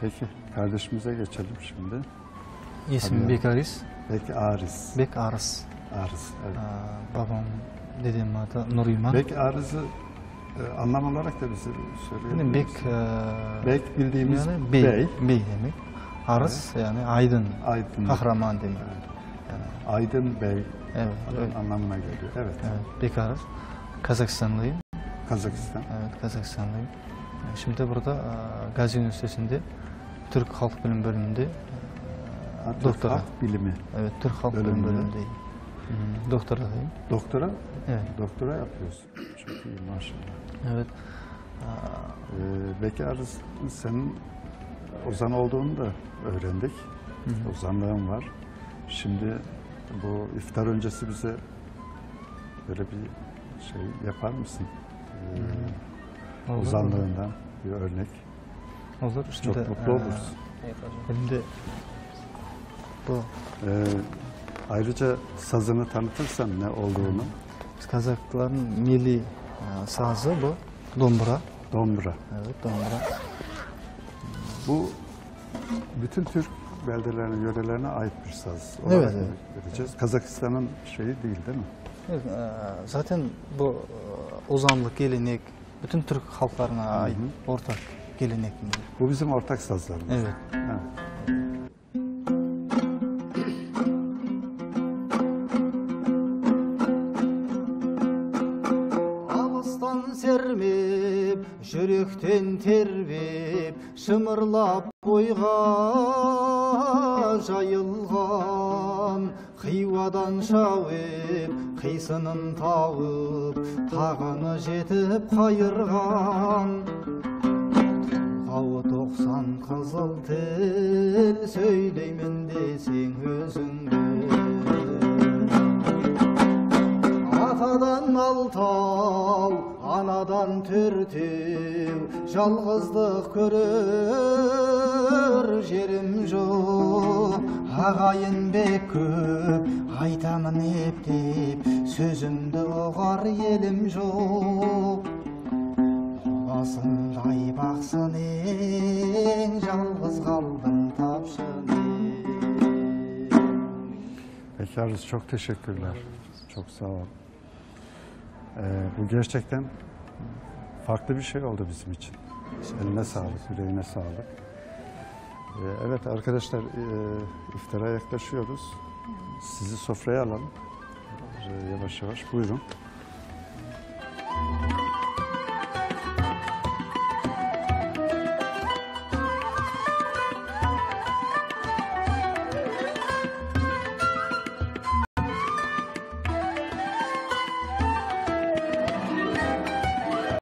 Peki kardeşimize geçelim şimdi. İsmim. Bek Aris. Bek Arız. Bek Aris. Arız. Evet. Aa, babam, dedem adı Nuriman. Bek Arız'ı e, anlam olarak da bize söyleyebilir Yani Bek, e, Bek bildiğimiz yani bey, bey. bey, demek. Aris yani aydın, Aydın. kahraman demek. Aydın Bey Evet, evet. anlamına geliyor. Evet. evet. Bek Aris. Kazakistanlıyım. Kazakistan. Evet, Kazakistanlıyım. Şimdi burada e, Gazi Üniversitesi'nde Türk Halk Bilim Bölümünde e, Türk doktora. Halk Bilimi. Evet, Türk Halk Bilim Bölümünde. Bölümündeyim. Hı, Doktoradayım. Doktora? Evet, Doktora yapıyorsun. Çok iyi maşallah. evet. Ee, Bek Arız senin Ozan olduğunu da öğrendik. Hı hı. Ozanlığın var. Şimdi bu iftar öncesi bize böyle bir şey yapar mısın? Ee, Olur, Ozanlığından bir örnek. Olur. Çok Şimdi, mutlu e, oluruz. Elimde bu Ee, ayrıca sazını tanıtırsan ne olduğunu. Kazakların milli e, sazı bu. Dombra. Dombra. Evet, dombra. Bu bütün Türk beldelerine, yörelerine ait bir saz olarak Evet, evet. vereceğiz. Kazakistan'ın şeyi değil değil mi? Evet, e, zaten bu ozanlık, gelenek bütün Türk halklarına ait ortak gelenek. Bu bizim ortak sazlarımız. Evet. Evet. Алыстан сермеп, жүректен тербеп, шымырлап бойға жайылған қиуадан шауып, қисынын тауып, тағаны жетіп қайырған. Тұлғауы тоқсан қызыл тіл, сөйлеймін десең өзіңді. Атадан алтау, анадан төртеу, жалғыздық көрер жерім жоқ. Ағайын бек көп, айтамын ептеп, сөзімді ұғар елім жоқ. Басын жай бақсын ең, жалғыз қалдым тапшын Peki Arız çok teşekkürler. Çok sağ ol. Ee, bu gerçekten farklı bir şey oldu bizim için. Eline sağlık, yüreğine sağlık. Ee, evet arkadaşlar e, iftara yaklaşıyoruz. Sizi sofraya alalım. Ee, yavaş yavaş buyurun.